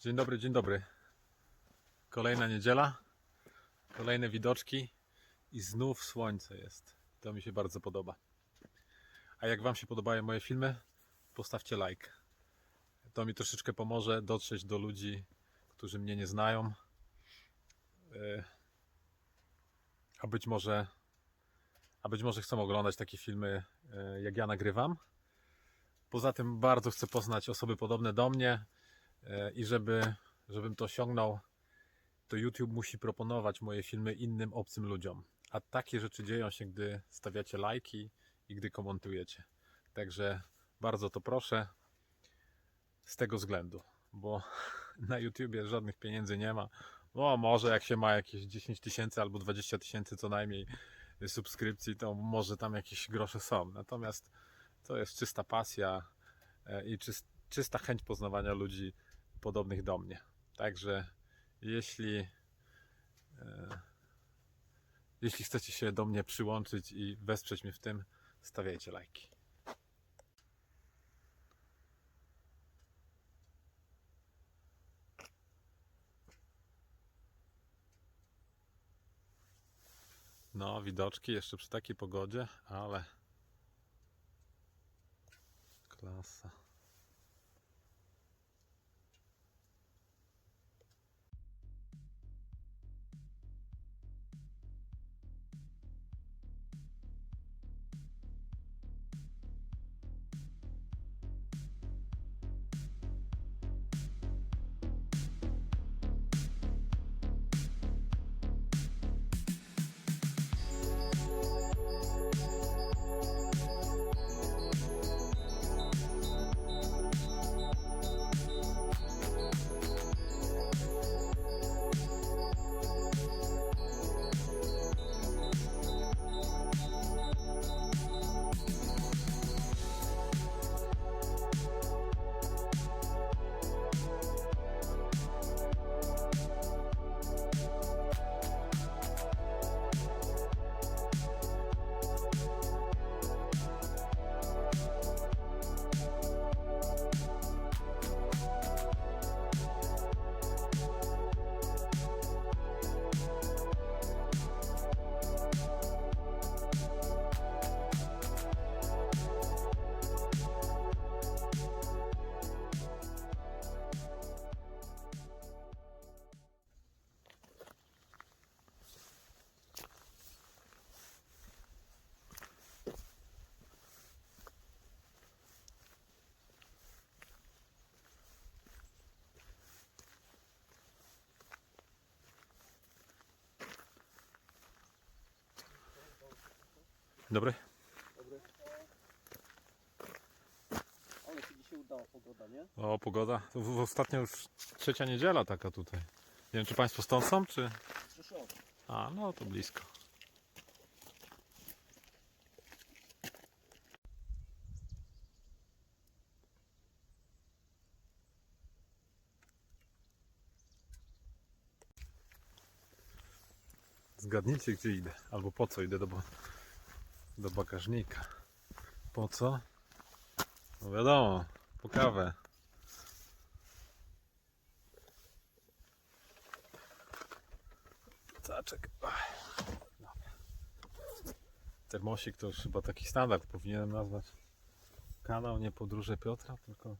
Dzień dobry, dzień dobry. Kolejna niedziela, kolejne widoczki i znów słońce jest. To mi się bardzo podoba. A jak Wam się podobają moje filmy, postawcie like. To mi troszeczkę pomoże dotrzeć do ludzi, którzy mnie nie znają. Yy, A być może, a być może chcą oglądać takie filmy, yy, jak ja nagrywam. Poza tym bardzo chcę poznać osoby podobne do mnie, E, I żeby, żebym to osiągnął, to YouTube musi proponować moje filmy innym obcym ludziom. A takie rzeczy dzieją się, gdy stawiacie lajki i gdy komentujecie. Także bardzo to proszę z tego względu, bo na YouTubie żadnych pieniędzy nie ma. No może jak się ma jakieś 10 tysięcy albo 20 tysięcy co najmniej subskrypcji, to może tam jakieś grosze są. Natomiast to jest czysta pasja e, i czys- czysta chęć poznawania ludzi podobnych do mnie. Także jeśli e, jeśli chcecie się do mnie przyłączyć i wesprzeć mnie w tym, stawiajcie lajki. No, widoczki jeszcze przy takiej pogodzie, ale klasa. Dobry. Ale się dzisiaj udała pogoda, nie? O, pogoda. To w, ostatnio już trzecia niedziela taka tutaj. Nie wiem, czy Państwo stąd są, czy... A, no to blisko. Zgadnijcie, gdzie idę. Albo po co idę do, ba- do bagażnika. Po co? No wiadomo, po kawę. Zaczek. Termosik to już chyba taki standard. Powinienem nazwać kanał nie podróże Piotra, tylko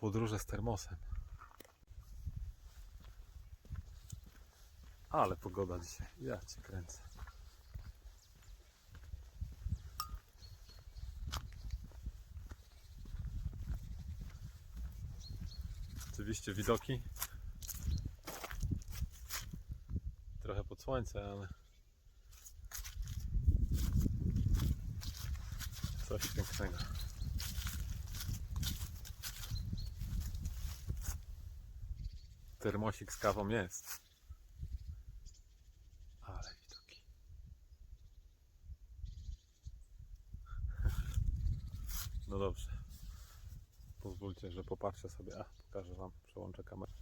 podróże z termosem. Ale pogoda dzisiaj. Ja cię kręcę. Oczywiście widoki. Trochę pod słońce, ale coś pięknego. Termosik z kawą jest. Ale widoki. No dobrze. Pozwólcie, że popatrzę sobie. A, pokażę Wam, przełączę kamerę.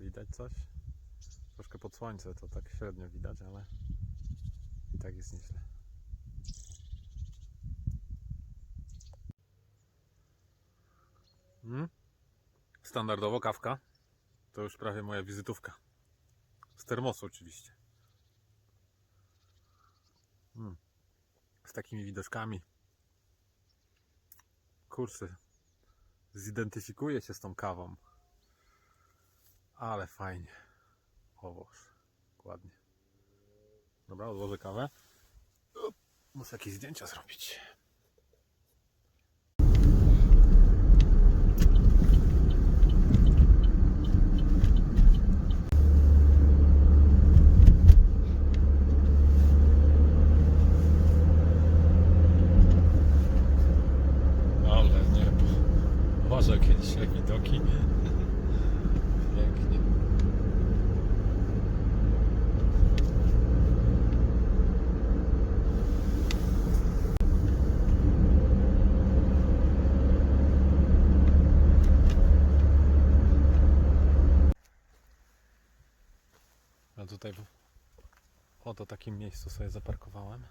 Widać coś? Troszkę pod słońce to tak średnio widać, ale i tak jest nieźle. Hmm? Standardowo kawka to już prawie moja wizytówka. Z termosu oczywiście. Mm. Z takimi widoczkami. Kurczę, zidentyfikuję się z tą kawą. Ale fajnie. O Boże, ładnie. Dobra, odłożę kawę. Muszę jakieś zdjęcia zrobić. Ale niebo. Boże, jakie dzisiaj widoki. Pięknie. A tutaj w oto takim miejscu sobie zaparkowałem.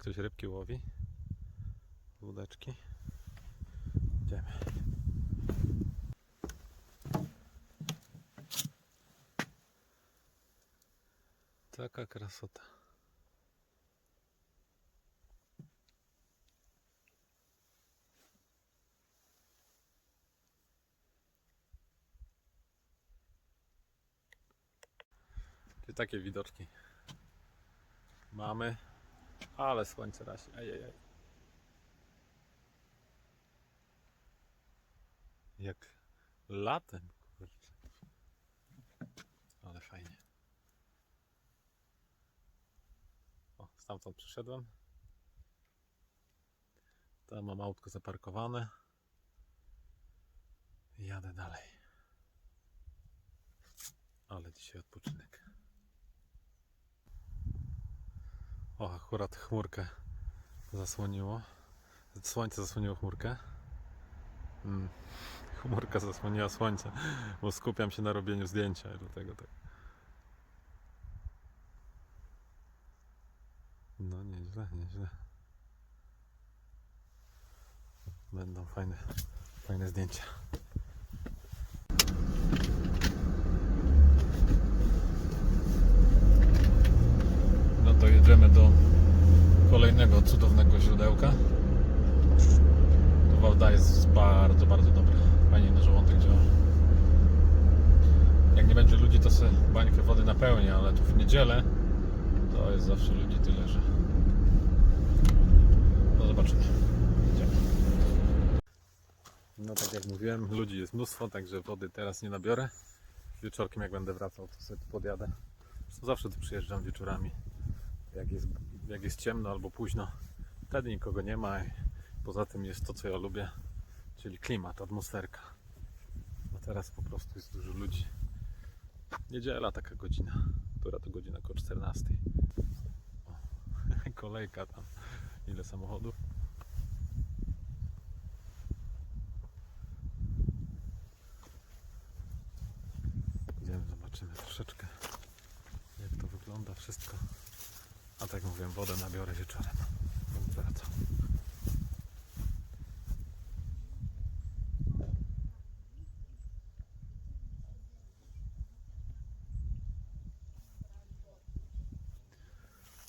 Ktoś rybki łowi. Wódeczki. Idziemy. Taka krasota. Czyli takie widoczki mamy. Ale słońce razi. Ajajaj. Jak latem, kurczę. Ale fajnie. O, stamtąd przyszedłem. Tam mam autko zaparkowane. Jadę dalej. Ale dzisiaj odpoczynek. O, akurat chmurkę zasłoniło. Słońce zasłoniło chmurkę. Mm. Chmurka zasłoniła słońce, bo skupiam się na robieniu zdjęcia i dlatego tak. No nieźle, nieźle. Będą fajne, fajne zdjęcia. No to jedziemy do kolejnego cudownego źródełka. Tu woda jest bardzo, bardzo dobra. Fajnie na żołądek działa. Jak nie będzie ludzi, to sobie bańkę wody napełnię, ale tu w niedzielę to jest zawsze ludzi tyle, że... No zobaczymy. No tak jak mówiłem, ludzi jest mnóstwo, także wody teraz nie nabiorę. Wieczorkiem jak będę wracał, to sobie podjadę. Zawsze tu przyjeżdżam wieczorami jak jest, jak jest ciemno albo późno, wtedy nikogo nie ma i poza tym jest to, co ja lubię, czyli klimat, atmosferka. A teraz po prostu jest dużo ludzi. Niedziela taka godzina, która to godzina około 14. O, kolejka tam, ile samochodów. Idziemy, zobaczymy troszeczkę jak to wygląda wszystko. A tak mówiłem, wodę nabiorę wieczorem. Będę wracał.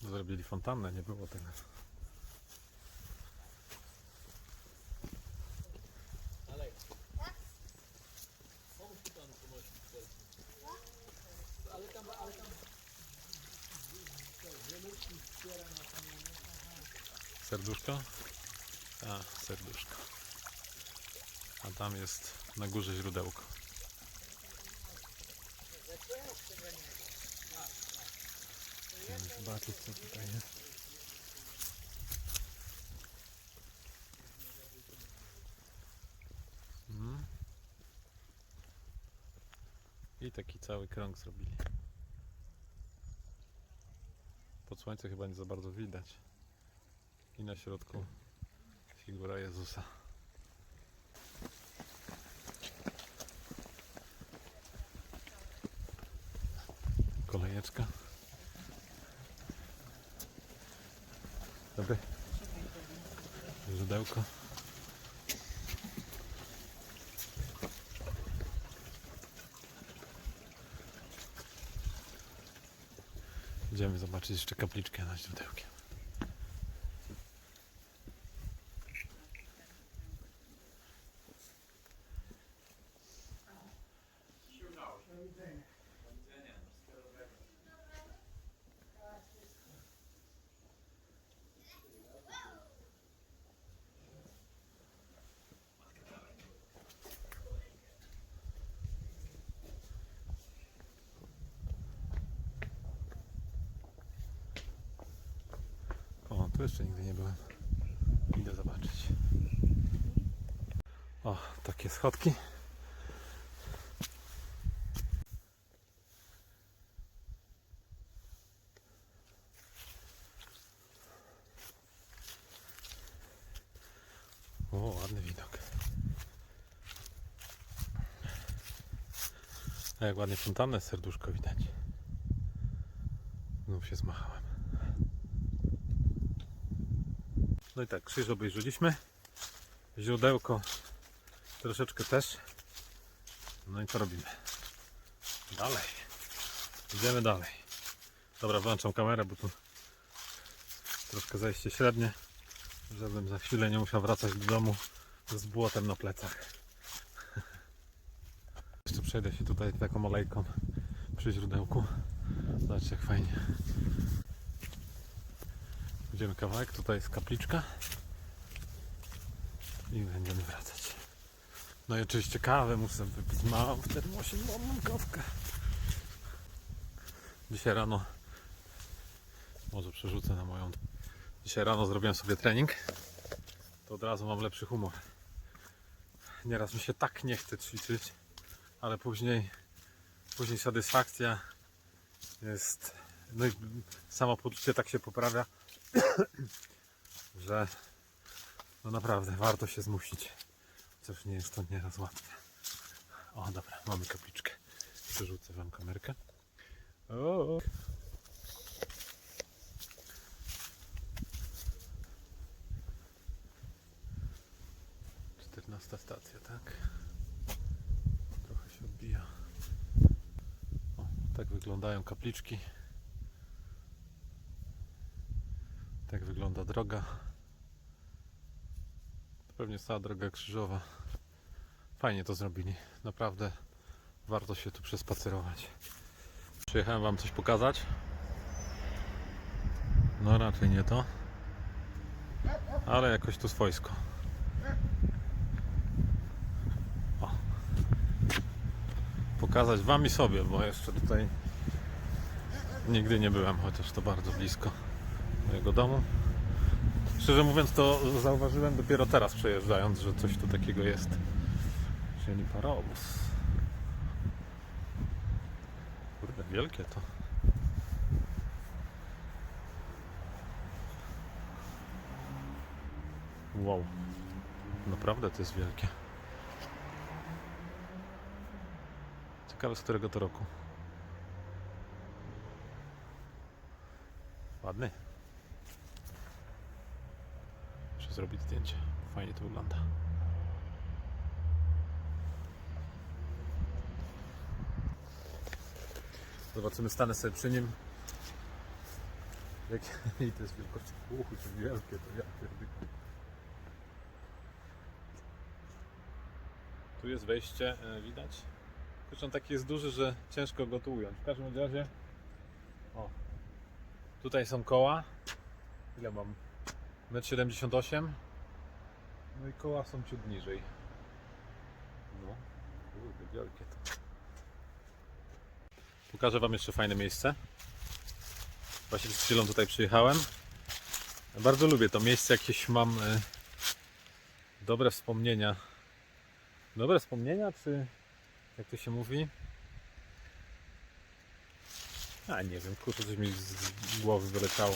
Zrobili fontannę, nie było tego. zobaczyć co tutaj jest. Mhm. I taki cały krąg zrobili. Pod słońce chyba nie za bardzo widać. I na środku figura Jezusa. Kolejeczka. Dobry. Źródełko. Idziemy zobaczyć jeszcze kapliczkę na źródełkiem. O, tu jeszcze nigdy nie byłem. Idę zobaczyć. O, takie schodki. O, ładny widok. A jak ładnie fontannę serduszko widać. Znów się zmachałem. No i tak, krzyż obejrzeliśmy. Źródełko troszeczkę też. No i co robimy? Dalej. Idziemy dalej. Dobra, włączam kamerę, bo tu troszkę zejście średnie, żebym za chwilę nie musiał wracać do domu z błotem na plecach. Jeszcze przejdę się tutaj taką olejką przy źródełku. Zobaczcie jak fajnie. Idziemy kawałek, tutaj jest kapliczka i będziemy wracać. No i oczywiście kawę muszę wypić. Mam w termosie, mam, kawkę. Dzisiaj rano, może przerzucę na moją. Dzisiaj rano zrobiłem sobie trening, to od razu mam lepszy humor. Nieraz mi się tak nie chce ćwiczyć, ale później, później satysfakcja jest, no i samopoczucie tak się poprawia, że no naprawdę warto się zmusić. Chociaż nie jest to nieraz łatwe. O dobra, mamy kapliczkę. Przerzucę wam kamerkę. O. Czternasta stacja, tak? Trochę się odbija. O, tak wyglądają kapliczki. Tak wygląda droga. To pewnie cała droga krzyżowa. Fajnie to zrobili. Naprawdę warto się tu przespacerować. Przyjechałem Wam coś pokazać. No raczej nie to. Ale jakoś tu swojsko. O. Pokazać Wam i sobie, bo jeszcze tutaj nigdy nie byłem, chociaż to bardzo blisko mojego domu. Szczerze mówiąc, to zauważyłem dopiero teraz przejeżdżając, że coś tu takiego jest. Czyli parobus. Kurde, wielkie to. Wow. Naprawdę to jest wielkie. Ciekawe z którego to roku. Ładny. Zrobić zdjęcie. Fajnie to wygląda. Zobaczymy, stanę sobie przy nim. Jak i to jest wielkości. Uch, to wielkie, to ja. Tu jest wejście, e, widać. Zresztą taki jest duży, że ciężko go tu ująć. W każdym razie. O. Tutaj są koła. Ile mam? 1,78 m. No i koła są ciut niżej. No. Kurde, wielkie to. Pokażę Wam jeszcze fajne miejsce. Właśnie przed chwilą tutaj przyjechałem. Bardzo lubię to miejsce, jakieś mam e, dobre wspomnienia. Dobre wspomnienia, czy jak to się mówi? A nie wiem, kurczę, coś mi z głowy wyleciało.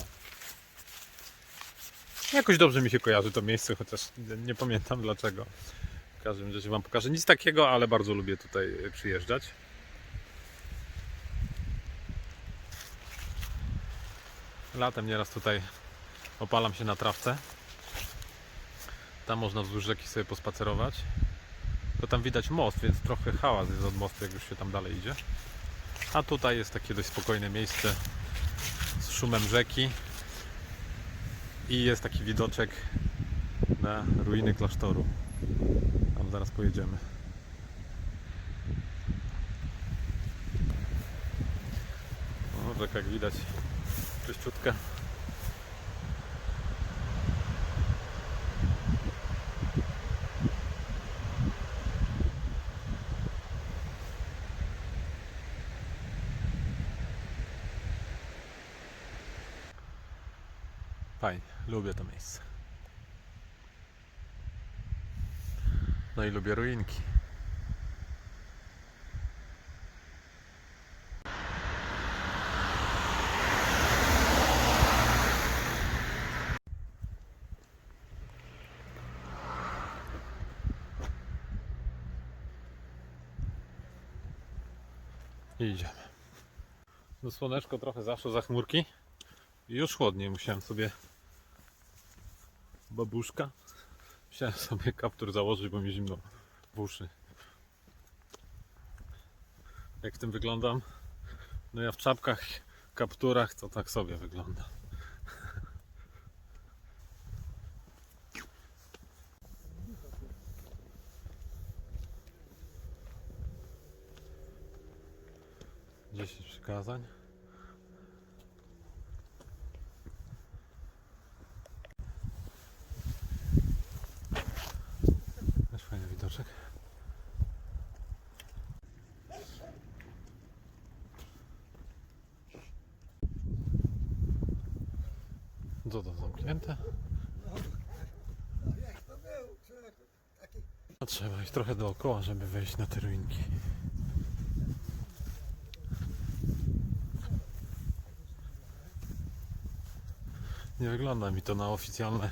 Jakoś dobrze mi się kojarzy to miejsce, chociaż nie, pamiętam dlaczego. W każdym razie Wam pokażę nic takiego, ale bardzo lubię tutaj przyjeżdżać. Latem nieraz tutaj opalam się na trawce. Tam można wzdłuż rzeki sobie pospacerować. To tam widać most, więc trochę hałas jest od mostu, jak już się tam dalej idzie. A tutaj jest takie dość spokojne miejsce z szumem rzeki. I jest taki widoczek na ruiny klasztoru. Tam zaraz pojedziemy. O, rzeka jak widać czyściutka. Fajnie, lubię to miejsce. No i lubię ruinki. Idziemy. No słoneczko trochę zaszło za chmurki. I już chłodniej musiałem sobie babuszka. Musiałem sobie kaptur założyć, bo mi zimno w uszy. Jak w tym wyglądam? No ja w czapkach, kapturach to tak sobie wygląda. Dziesięć przykazań. Też fajny widoczek. Co to zamknięte? Trzeba iść trochę dookoła, żeby wejść na te ruinki. Nie wygląda mi to na oficjalne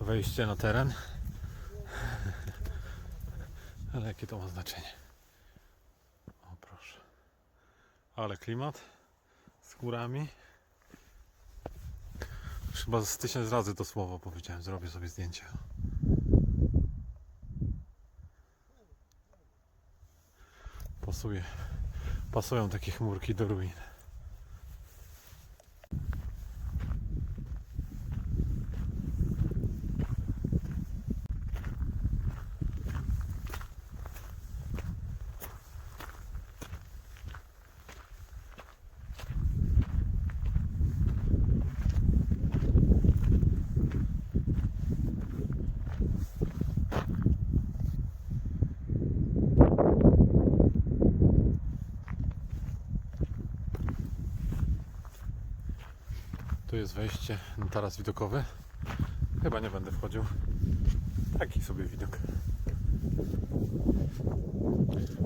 wejście na teren. Ale jakie to ma znaczenie? O proszę. Ale klimat z górami. Chyba z tysiąc razy to słowo powiedziałem. Zrobię sobie zdjęcie. Pasuje. Pasują takie chmurki do ruin. Jest wejście na taras widokowy. Chyba nie będę wchodził. Taki sobie widok.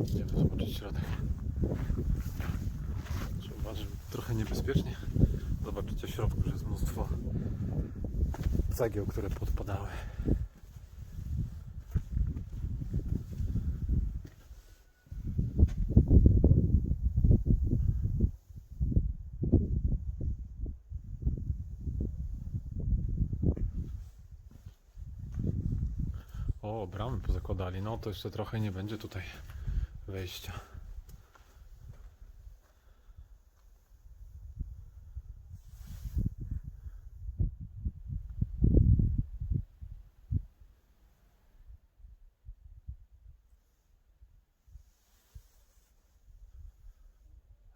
Idziemy zobaczyć środek. Trzeba trochę niebezpiecznie. Zobaczycie w środku, że jest mnóstwo cegieł, które podpadały. O, bramy pozakładali. No to jeszcze trochę nie będzie tutaj wejścia.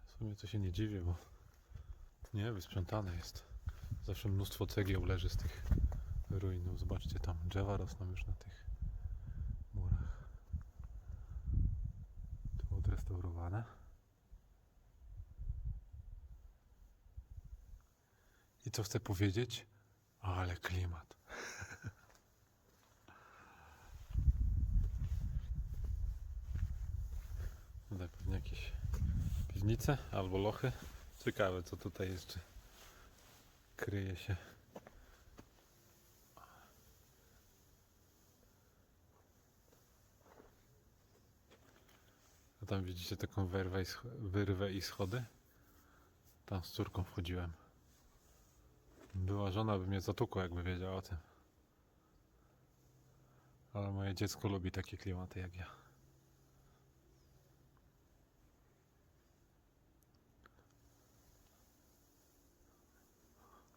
W sumie to się nie dziwię, bo nie, wysprzątane jest. Zawsze mnóstwo cegieł leży z tych ruinów. Zobaczcie tam, drzewa rosną już na tych murach. Tu I co chcę powiedzieć? Ale klimat. Tutaj pewnie jakieś piwnice albo lochy. Ciekawe co tutaj jeszcze kryje się. Tam widzicie taką i, wyrwę i schody? Tam z córką wchodziłem. Była żona by mnie zatukła, jakby wiedziała o tym. Ale moje dziecko lubi takie klimaty jak ja.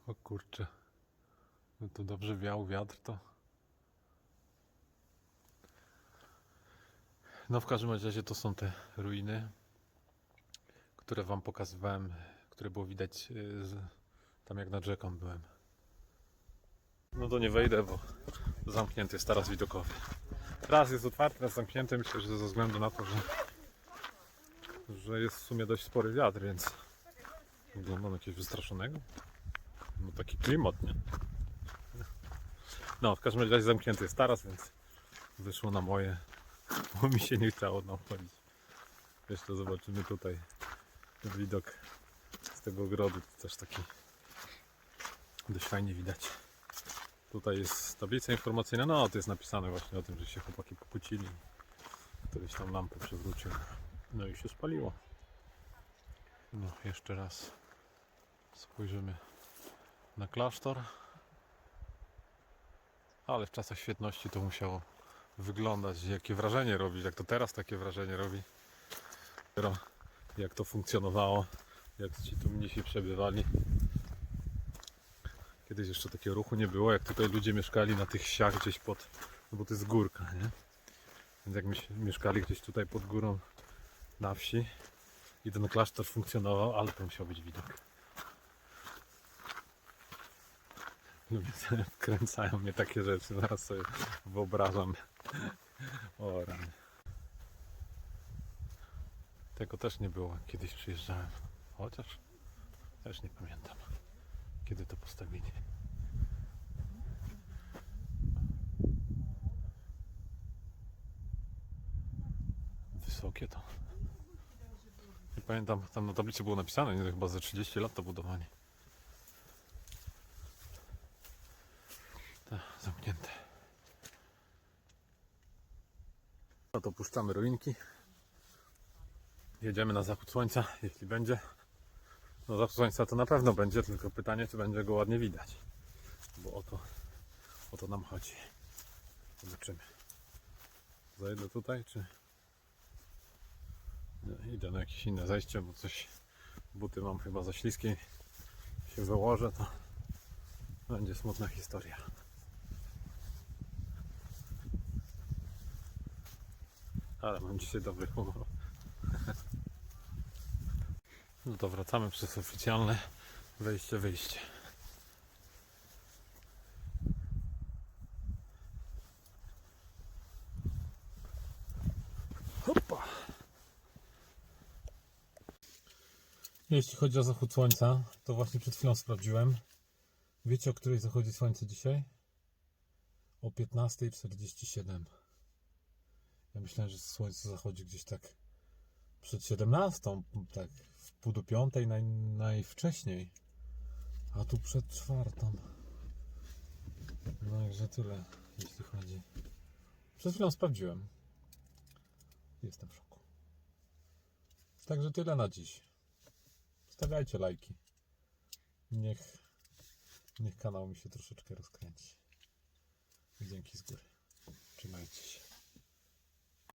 O kurczę. No to dobrze wiał wiatr to. No w każdym razie to są te ruiny, które wam pokazywałem, które było widać y, z, tam jak nad rzeką byłem. No to nie wejdę, bo zamknięty jest taras widokowy. Raz jest otwarty, raz zamknięty. Myślę, że ze względu na to, że, że jest w sumie dość spory wiatr, więc wygląda na jakiegoś wystraszonego. No taki klimat, nie? No, w każdym razie zamknięty jest taras, więc wyszło na moje, bo mi się nie chciało nam chodzić. Jeszcze zobaczymy tutaj widok z tego ogrodu, to też taki dość fajnie widać. Tutaj jest tablica informacyjna, no to jest napisane właśnie o tym, że się chłopaki pokłócili. Któryś tam lampę przewrócił. No i się spaliło. No, jeszcze raz spojrzymy na klasztor. Ale w czasach świetności to musiało wyglądać, jakie wrażenie robić, jak to teraz takie wrażenie robi. Jak to funkcjonowało, jak ci tu mnisi przebywali. Kiedyś jeszcze takiego ruchu nie było, jak tutaj ludzie mieszkali na tych wsiach gdzieś pod, no bo to jest górka, nie? Więc jak mieszkali gdzieś tutaj pod górą na wsi i ten klasztor funkcjonował, ale to musiał być widok. Ludzie wkręcają mnie takie rzeczy, zaraz sobie wyobrażam. O rany. Tego też nie było, kiedyś przyjeżdżałem. Chociaż też nie pamiętam, kiedy to postawili. Wysokie to. Nie pamiętam, tam na tablicy było napisane, nie, chyba za 30 lat to budowanie. Tak, zamknięte. No to puszczamy ruinki. Jedziemy na zachód słońca, jeśli będzie. No zachód słońca to na pewno będzie, tylko pytanie, czy będzie go ładnie widać. Bo o to, o to nam chodzi. Zobaczymy. Zajdę tutaj, czy... Nie, idę na jakieś inne zejście, bo coś... Buty mam chyba za śliskie. się wyłożę, to będzie smutna historia. Ale mam dzisiaj dobry humor. No to wracamy przez oficjalne wejście, wyjście. Hopa. Jeśli chodzi o zachód słońca, to właśnie przed chwilą sprawdziłem. Wiecie, o której zachodzi słońce dzisiaj? O 15.47. Ja myślałem, że słońce zachodzi gdzieś tak przed 17, tak w pół do piątej naj, najwcześniej. A tu przed czwartą. No także tyle, jeśli chodzi. Przed chwilą sprawdziłem. Jestem w szoku. Także tyle na dziś. Stawiajcie lajki. Niech, niech kanał mi się troszeczkę rozkręci. Dzięki z góry. Trzymajcie się.